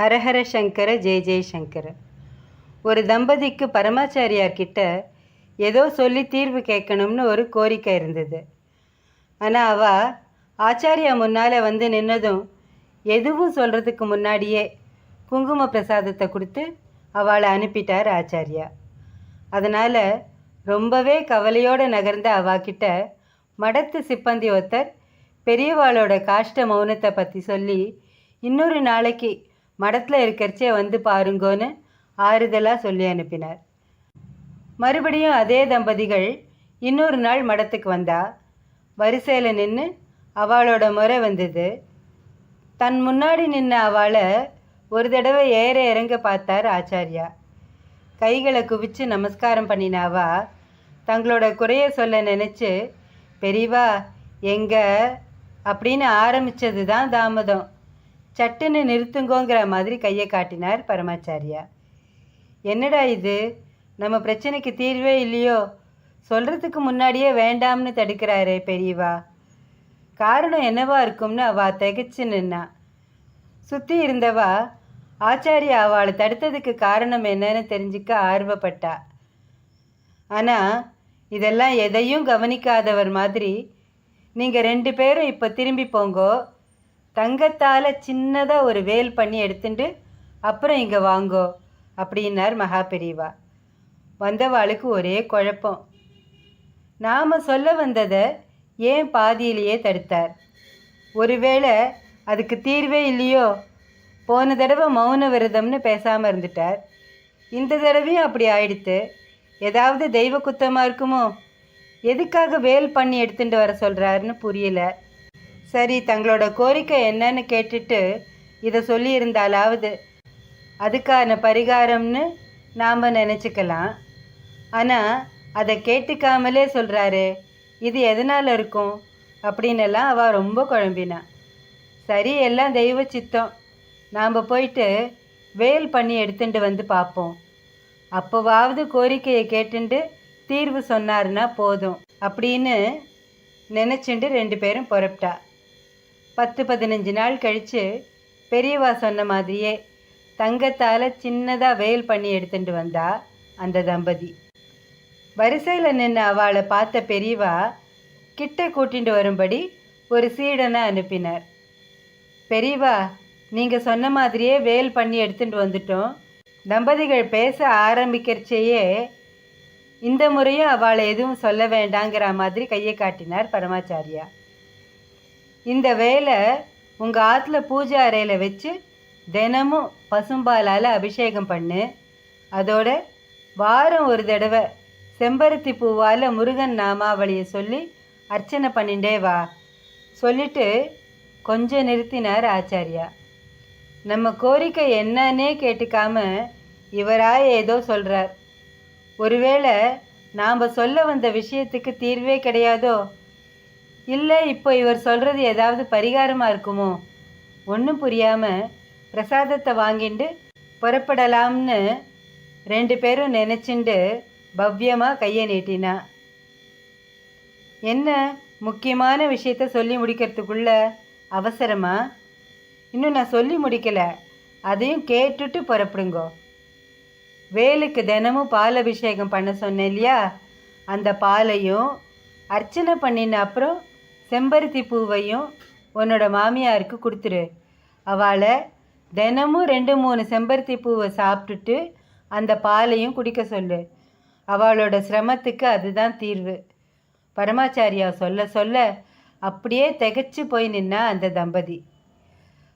ஹரஹர சங்கர ஜெய ஜெய் சங்கர. ஒரு தம்பதிக்கு பரமாச்சாரியார்கிட்ட ஏதோ சொல்லி தீர்வு கேட்கணும்னு ஒரு கோரிக்கை இருந்தது. ஆனால் அவ ஆச்சாரியா முன்னால் வந்து நின்னதும் எதுவும் சொல்கிறதுக்கு முன்னாடியே குங்கும பிரசாதத்தை கொடுத்து அவளை அனுப்பிட்டார் ஆச்சாரியா. அதனால் ரொம்பவே கவலையோடு நகர்ந்த அவாக்கிட்ட மடத்து சிப்பந்தி ஒருத்தர் பெரியவாளோட காஷ்ட மௌனத்தை பற்றி சொல்லி இன்னொரு நாளைக்கு மடத்தில் இருக்கிறச்சே வந்து பாருங்கோன்னு ஆறுதலாக சொல்லி அனுப்பினார். மறுபடியும் அதே தம்பதிகள் இன்னொரு நாள் மடத்துக்கு வந்தா வரிசையில் நின்று அவளோட முறை வந்தது. தன் முன்னாடி நின்ன அவளை ஒரு தடவை ஏற இறங்க பார்த்தார் ஆச்சாரியா. கைகளை குவிச்சு நமஸ்காரம் பண்ணினாவா? தங்களோட குறைய சொல்ல நினச்சி பெரியவா எங்க? அப்படின்னு ஆரம்பித்தது தான் தாமதம். சட்டுன்னு நிறுத்துங்கோங்கிற மாதிரி கையை காட்டினார் பரமாச்சாரியா என்னடா இது? நம்ம பிரச்சனைக்கு தீர்வே இல்லையோ? சொல்கிறதுக்கு முன்னாடியே வேண்டாம்னு தடுக்கிறாரே பெரியவா. காரணம் என்னவா இருக்கும்னு அவா திகச்சு நின்னா. சுற்றி இருந்தவா ஆச்சாரியா அவளை தடுத்ததுக்கு காரணம் என்னன்னு தெரிஞ்சுக்க ஆர்வப்பட்டா. ஆனால் இதெல்லாம் எதையும் கவனிக்காதவர் மாதிரி நீங்கள் ரெண்டு பேரும் இப்போ திரும்பி போங்கோ. தங்கத்தால் சின்னதாக ஒரு வேல் பண்ணி எடுத்துட்டு அப்புறம் இங்கே வாங்கோ அப்படின்னார் மகா பெரியவா வந்தவாளுக்கு ஒரே குழப்பம். நாம் சொல்ல வந்ததை ஏன் பாதியிலேயே தடுத்தார்? ஒருவேளை அதுக்கு தீர்வே இல்லையோ? போன தடவை மௌன விரதம்னு பேசாமல் இருந்துட்டார். இந்த தடவையும் அப்படி ஆயிடுத்து. ஏதாவது தெய்வ குத்தமாக இருக்குமோ? எதுக்காக வேல் பண்ணி எடுத்துட்டு வர சொல்கிறாருன்னு புரியல. சரி தங்களோட கோரிக்கை என்னன்னு கேட்டுட்டு இதை சொல்லியிருந்தாலாவது அதுக்கான பரிகாரம்னு நாம் நினச்சிக்கலாம். ஆனால் அதை கேட்டுக்காமலே சொல்கிறாரு இது எதனால் இருக்கும்? அப்படின்னெல்லாம் அவள் ரொம்ப குழம்பினா. சரி எல்லாம் தெய்வ சித்தம். நாம் போயிட்டு வேல் பண்ணி எடுத்துட்டு வந்து பார்ப்போம் அப்போவாவது கோரிக்கையை கேட்டுண்டு தீர்வு சொன்னார்னா போதும் அப்படின்னு நினச்சிண்டு ரெண்டு பேரும் புறப்பட்டா. பத்து பதினஞ்சு நாள் கழித்து பெரியவா சொன்ன மாதிரியே தங்கத்தால் சின்னதாக வேல் பண்ணி எடுத்துட்டு வந்தா அந்த தம்பதி. வரிசையில் நின்று அவளை பார்த்த பெரியவா கிட்ட கூட்டிகிட்டு வரும்படி ஒரு சீடனை அனுப்பினார். பெரியவா நீங்கள் சொன்ன மாதிரியே வேல் பண்ணி எடுத்துட்டு வந்துட்டோம். தம்பதிகள் பேச ஆரம்பிக்கிறச்சேயே இந்த முறையும் அவளை எதுவும் சொல்ல வேண்டாங்கிற மாதிரி கையை காட்டினார் பரமாச்சாரியா இந்த வேலை உங்கள் ஆற்றுல பூஜை அறையில் வச்சு தினமும் பசும்பாலால் அபிஷேகம் பண்ணு. அதோட வாரம் ஒரு தடவை செம்பருத்தி பூவால் முருகன் நாமாவளியை சொல்லி அர்ச்சனை பண்ணிண்டே வா. சொல்லிட்டு கொஞ்சம் நிறுத்தினார் ஆச்சாரியா. நம்ம கோரிக்கை என்னன்னே கேட்டுக்காம இவராக ஏதோ சொல்கிறார் ஒருவேளை நாம் சொல்ல வந்த விஷயத்துக்கு தீர்வே கிடையாதோ? இல்லை இப்போ இவர் சொல்கிறது ஏதாவது பரிகாரமாக இருக்குமோ? ஒன்றும் புரியாமல் பிரசாதத்தை வாங்கிண்டு புறப்படலாம்னு ரெண்டு பேரும் நினச்சிண்டு பவ்யமாக கையை நீட்டினா. என்ன முக்கியமான விஷயத்த சொல்லி முடிக்கிறதுக்குள்ள அவசரமா? இன்னும் நான் சொல்லி முடிக்கலை. அதையும் கேட்டுட்டு புறப்படுங்கோ. வேலுக்கு தினமும் பால் அபிஷேகம் பண்ண சொன்னேன் இல்லையா? அந்த பாலையும் அர்ச்சனை பண்ணின அப்புறம் செம்பருத்தி பூவையும் உன்னோட மாமியாருக்கு கொடுத்துரு. அவளை தினமும் ரெண்டு மூணு செம்பருத்தி பூவை சாப்பிட்டுட்டு அந்த பாலையும் குடிக்க சொல்லு. அவளோட சிரமத்துக்கு அதுதான் தீர்வு. பரமாச்சாரியா சொல்ல சொல்ல அப்படியே திகைச்சு போய் நின்னா அந்த தம்பதி.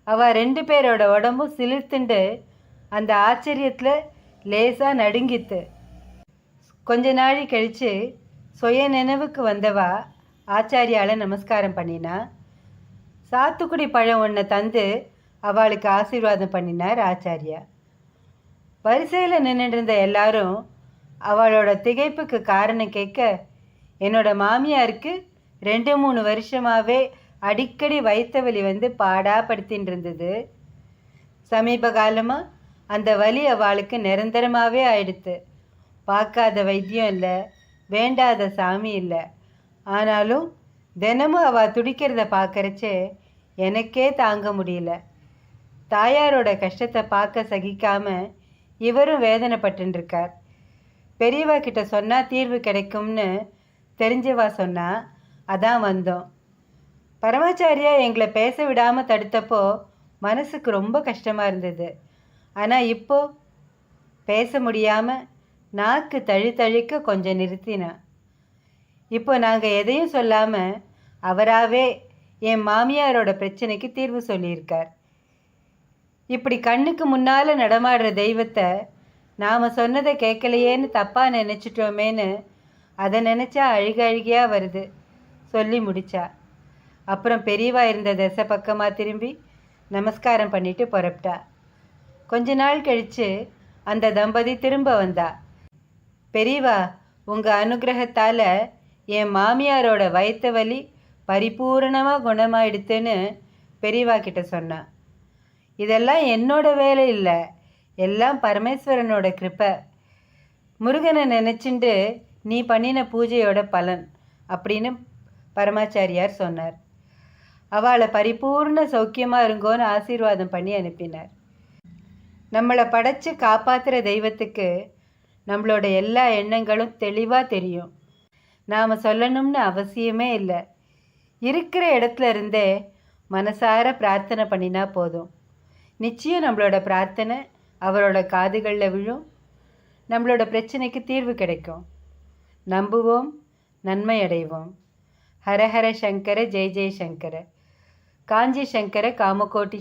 அவள் ரெண்டு பேரோட உடம்பும் சிலிர்த்துண்டு அந்த ஆச்சரியத்தில் லேசாக நடுங்கித்து. கொஞ்ச நாழி கழித்து சுய நினைவுக்கு வந்தவா ஆச்சாரியால நமஸ்காரம் பண்ணினா சாத்துக்குடி பழம் ஒன்றை தந்து அவளுக்கு ஆசீர்வாதம் பண்ணினார் ஆச்சாரியா. வரிசையில் நின்றுருந்த எல்லாரும் அவளோட திகைப்புக்கு காரணம் கேட்க என்னோட மாமியாருக்கு ரெண்டு மூணு வருஷமாகவே அடிக்கடி வயிற்று வலி வந்து பாடாப்படுத்தின்னு இருந்தது சமீப காலமாக அந்த வலி அவளுக்கு நிரந்தரமாகவே ஆயிடுத்து. பார்க்காத வைத்தியம் இல்லை வேண்டாத சாமி இல்லை. ஆனாலும் தினமும் அவள் துடிக்கிறத பார்க்கறச்சே எனக்கே தாங்க முடியல. தாயாரோட கஷ்டத்தை பார்க்க சகிக்காம இவரும் வேதனைப்பட்டுருக்கார் பெரியவா கிட்ட சொன்னால் தீர்வு கிடைக்கும்னு தெரிஞ்சவா சொன்னா அதான் வந்தோம். பரமாச்சாரியா எங்களை பேச விடாமல் தடுத்தப்போ மனசுக்கு ரொம்ப கஷ்டமாக இருந்தது. ஆனால் இப்போ பேச முடியாமல் நாக்கு தழி தழிக்க கொஞ்சம் நிறுத்தினான் இப்போ நாங்கள் எதையும் சொல்லாமல் அவராகவே என் மாமியாரோட பிரச்சனைக்கு தீர்வு சொல்லியிருக்கார். இப்படி கண்ணுக்கு முன்னால் நடமாடுற தெய்வத்தை நாம் சொன்னதை கேட்கலையேன்னு தப்பாக நினச்சிட்டோமேன்னு அதை நினச்சா அழுக அழுகியாக வருது சொல்லி முடித்தா அப்புறம் பெரியவா இருந்த திசை பக்கமாக திரும்பி நமஸ்காரம் பண்ணிட்டு புறப்பட்டா. கொஞ்ச நாள் கழித்து அந்த தம்பதி திரும்ப வந்தா. பெரியவா உங்கள் அனுகிரகத்தால் என் மாமியாரோட வயிற்று வலி பரிபூரணமாக குணமாயிடுத்துன்னு பெரியவா கிட்ட சொன்னான் இதெல்லாம் என்னோட வேலை இல்லை. எல்லாம் பரமேஸ்வரனோட கிருப்பை முருகனை நினச்சிண்டு நீ பண்ணின பூஜையோட பலன் அப்படின்னு பரமாச்சாரியார் சொன்னார். அவளை பரிபூர்ண சௌக்கியமாக இருங்கோன்னு ஆசீர்வாதம் பண்ணி அனுப்பினார். நம்மளை படைச்சு காப்பாற்றுற தெய்வத்துக்கு நம்மளோட எல்லா எண்ணங்களும் தெளிவாக தெரியும். நாம் சொல்லணும்னு அவசியமே இல்லை. இருக்கிற இடத்துல இருந்தே மனசார பிரார்த்தனை பண்ணினா போதும். நிச்சயம் நம்மளோட பிரார்த்தனை அவரோட காதுகளில் விழும். நம்மளோட பிரச்சனைக்கு தீர்வு கிடைக்கும். நம்புவோம் நன்மை அடைவோம். ஹரஹர சங்கர ஜெய ஜெய சங்கர. காஞ்சி சங்கர காமகோட்டி